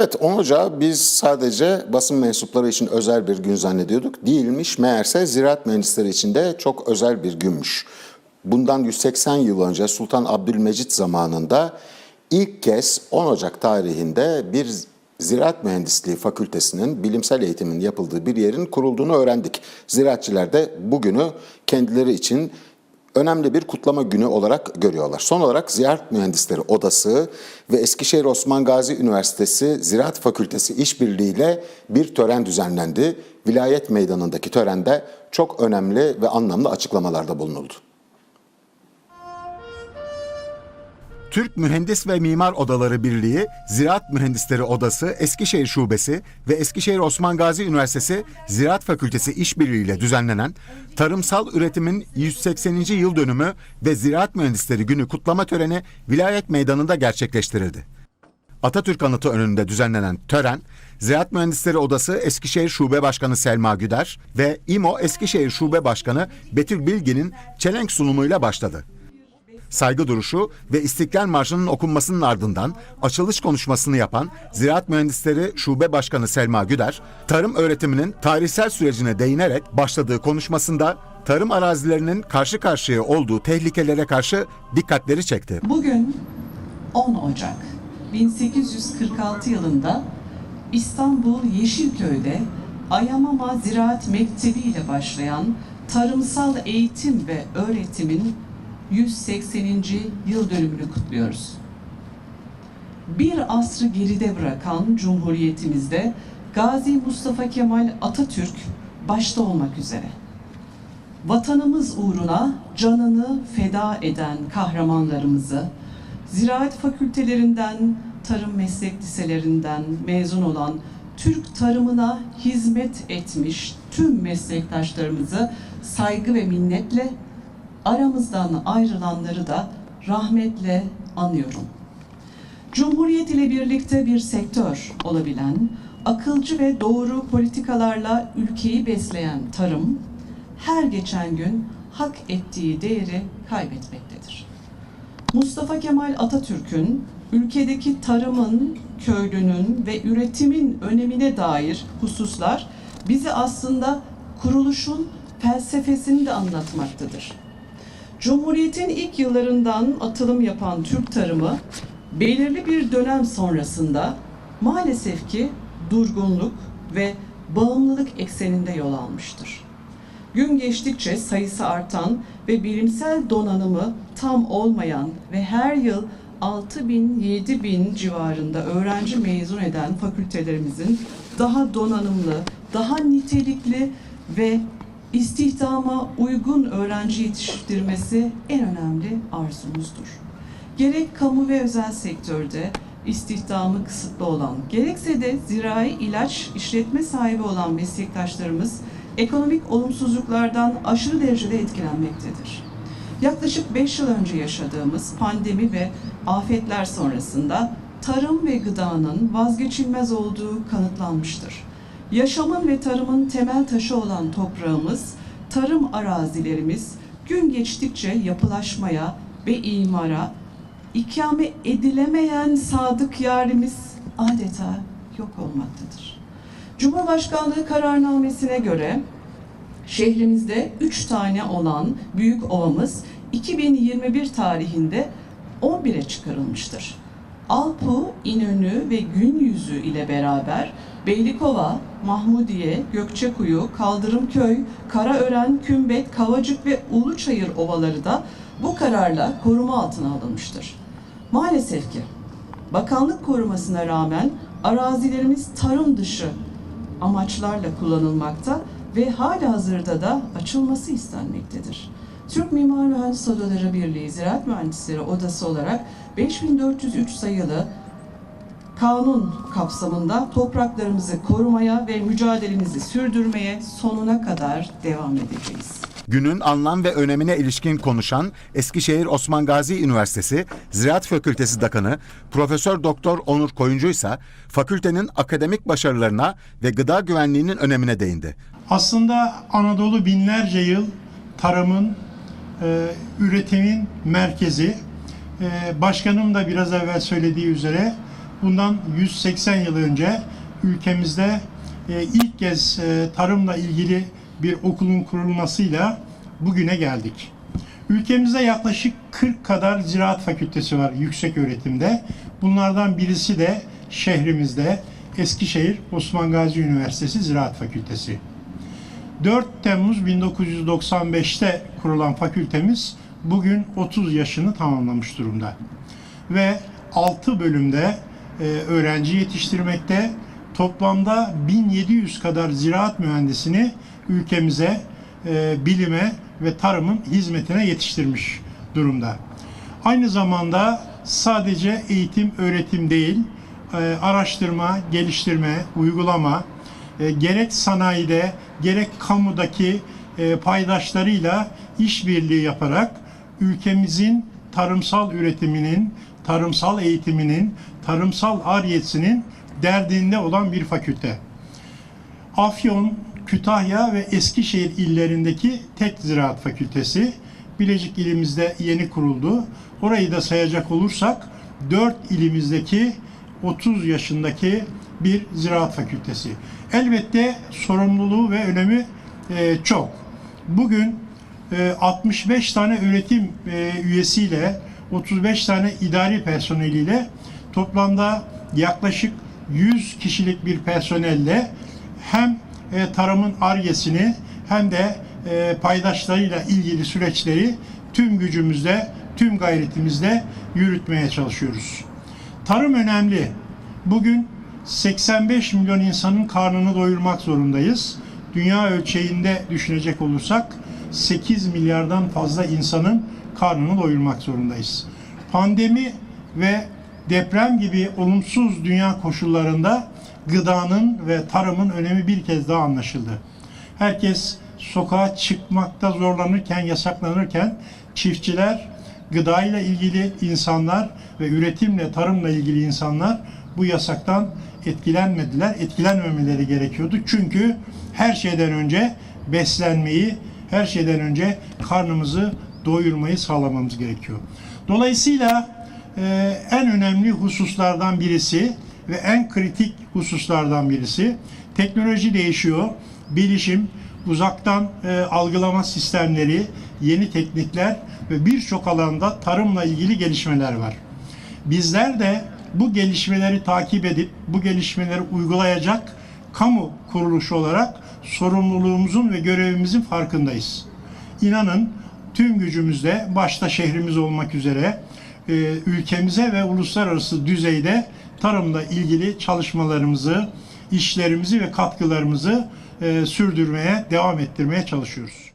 Evet 10 Ocağı biz sadece basın mensupları için özel bir gün zannediyorduk. Değilmiş meğerse ziraat mühendisleri için de çok özel bir günmüş. Bundan 180 yıl önce Sultan Abdülmecit zamanında ilk kez 10 Ocak tarihinde bir Ziraat Mühendisliği Fakültesinin bilimsel eğitimin yapıldığı bir yerin kurulduğunu öğrendik. Ziraatçılar da bugünü kendileri için önemli bir kutlama günü olarak görüyorlar. Son olarak Ziraat Mühendisleri Odası ve Eskişehir Osman Gazi Üniversitesi Ziraat Fakültesi işbirliğiyle bir tören düzenlendi. Vilayet Meydanı'ndaki törende çok önemli ve anlamlı açıklamalarda bulunuldu. Türk Mühendis ve Mimar Odaları Birliği, Ziraat Mühendisleri Odası Eskişehir Şubesi ve Eskişehir Osman Gazi Üniversitesi Ziraat Fakültesi işbirliğiyle düzenlenen Tarımsal Üretimin 180. yıl dönümü ve Ziraat Mühendisleri Günü kutlama töreni Vilayet Meydanı'nda gerçekleştirildi. Atatürk Anıtı önünde düzenlenen tören, Ziraat Mühendisleri Odası Eskişehir Şube Başkanı Selma Güder ve İMO Eskişehir Şube Başkanı Betül Bilgin'in çelenk sunumuyla başladı. Saygı duruşu ve İstiklal Marşı'nın okunmasının ardından açılış konuşmasını yapan Ziraat Mühendisleri Şube Başkanı Selma Güder, tarım öğretiminin tarihsel sürecine değinerek başladığı konuşmasında tarım arazilerinin karşı karşıya olduğu tehlikelere karşı dikkatleri çekti. Bugün 10 Ocak 1846 yılında İstanbul Yeşilköy'de Ayamama Ziraat Mektebi ile başlayan tarımsal eğitim ve öğretimin 180. yıl dönümünü kutluyoruz. Bir asrı geride bırakan Cumhuriyetimizde Gazi Mustafa Kemal Atatürk başta olmak üzere vatanımız uğruna canını feda eden kahramanlarımızı, ziraat fakültelerinden, tarım meslek liselerinden mezun olan Türk tarımına hizmet etmiş tüm meslektaşlarımızı saygı ve minnetle aramızdan ayrılanları da rahmetle anıyorum. Cumhuriyet ile birlikte bir sektör olabilen, akılcı ve doğru politikalarla ülkeyi besleyen tarım, her geçen gün hak ettiği değeri kaybetmektedir. Mustafa Kemal Atatürk'ün ülkedeki tarımın, köylünün ve üretimin önemine dair hususlar bizi aslında kuruluşun felsefesini de anlatmaktadır. Cumhuriyetin ilk yıllarından atılım yapan Türk tarımı belirli bir dönem sonrasında maalesef ki durgunluk ve bağımlılık ekseninde yol almıştır. Gün geçtikçe sayısı artan ve bilimsel donanımı tam olmayan ve her yıl 6 bin, 7 bin civarında öğrenci mezun eden fakültelerimizin daha donanımlı, daha nitelikli ve istihdama uygun öğrenci yetiştirmesi en önemli arzumuzdur. Gerek kamu ve özel sektörde istihdamı kısıtlı olan, gerekse de zirai ilaç işletme sahibi olan meslektaşlarımız ekonomik olumsuzluklardan aşırı derecede etkilenmektedir. Yaklaşık 5 yıl önce yaşadığımız pandemi ve afetler sonrasında tarım ve gıdanın vazgeçilmez olduğu kanıtlanmıştır. Yaşamın ve tarımın temel taşı olan toprağımız, tarım arazilerimiz gün geçtikçe yapılaşmaya ve imara, ikame edilemeyen sadık yarimiz adeta yok olmaktadır. Cumhurbaşkanlığı kararnamesine göre şehrimizde 3 tane olan büyük ovamız 2021 tarihinde 11'e çıkarılmıştır. Alpu, İnönü ve Günyüzü ile beraber Beylikova, Mahmudiye, Gökçekuyu, Kaldırımköy, Karaören, Kümbet, Kavacık ve Uluçayır ovaları da bu kararla koruma altına alınmıştır. Maalesef ki bakanlık korumasına rağmen arazilerimiz tarım dışı amaçlarla kullanılmakta ve hala hazırda da açılması istenmektedir. Türk Mimar Mühendis Odaları Birliği Ziraat Mühendisleri Odası olarak 5403 sayılı kanun kapsamında topraklarımızı korumaya ve mücadelemizi sürdürmeye sonuna kadar devam edeceğiz. Günün anlam ve önemine ilişkin konuşan Eskişehir Osman Gazi Üniversitesi Ziraat Fakültesi Dekanı Profesör Doktor Onur Koyuncu ise fakültenin akademik başarılarına ve gıda güvenliğinin önemine değindi. Aslında Anadolu binlerce yıl tarımın, e, üretimin merkezi. E, başkanım da biraz evvel söylediği üzere bundan 180 yıl önce ülkemizde e, ilk kez e, tarımla ilgili bir okulun kurulmasıyla bugüne geldik. Ülkemizde yaklaşık 40 kadar ziraat fakültesi var yüksek öğretimde. Bunlardan birisi de şehrimizde Eskişehir Osman Gazi Üniversitesi Ziraat Fakültesi. 4 Temmuz 1995'te kurulan fakültemiz bugün 30 yaşını tamamlamış durumda. Ve 6 bölümde e, öğrenci yetiştirmekte. Toplamda 1700 kadar ziraat mühendisini ülkemize e, bilime ve tarımın hizmetine yetiştirmiş durumda. Aynı zamanda sadece eğitim, öğretim değil, e, araştırma, geliştirme, uygulama, gerek sanayide gerek kamudaki e, paydaşlarıyla işbirliği yaparak ülkemizin tarımsal üretiminin, tarımsal eğitiminin, tarımsal ariyesinin derdinde olan bir fakülte. Afyon, Kütahya ve Eskişehir illerindeki tek ziraat fakültesi. Bilecik ilimizde yeni kuruldu. Orayı da sayacak olursak 4 ilimizdeki 30 yaşındaki bir ziraat fakültesi. Elbette sorumluluğu ve önemi e, çok. Bugün e, 65 tane öğretim e, üyesiyle 35 tane idari personeliyle toplamda yaklaşık 100 kişilik bir personelle hem e, tarımın argesini hem de e, paydaşlarıyla ilgili süreçleri tüm gücümüzle, tüm gayretimizle yürütmeye çalışıyoruz. Tarım önemli. Bugün 85 milyon insanın karnını doyurmak zorundayız. Dünya ölçeğinde düşünecek olursak 8 milyardan fazla insanın karnını doyurmak zorundayız. Pandemi ve deprem gibi olumsuz dünya koşullarında gıdanın ve tarımın önemi bir kez daha anlaşıldı. Herkes sokağa çıkmakta zorlanırken, yasaklanırken çiftçiler, gıdayla ilgili insanlar ve üretimle, tarımla ilgili insanlar bu yasaktan etkilenmediler. Etkilenmemeleri gerekiyordu. Çünkü her şeyden önce beslenmeyi, her şeyden önce karnımızı doyurmayı sağlamamız gerekiyor. Dolayısıyla e, en önemli hususlardan birisi ve en kritik hususlardan birisi teknoloji değişiyor, bilişim, uzaktan e, algılama sistemleri, yeni teknikler ve birçok alanda tarımla ilgili gelişmeler var. Bizler de bu gelişmeleri takip edip bu gelişmeleri uygulayacak kamu kuruluşu olarak sorumluluğumuzun ve görevimizin farkındayız. İnanın tüm gücümüzle başta şehrimiz olmak üzere e, ülkemize ve uluslararası düzeyde tarımla ilgili çalışmalarımızı, işlerimizi ve katkılarımızı e, sürdürmeye, devam ettirmeye çalışıyoruz.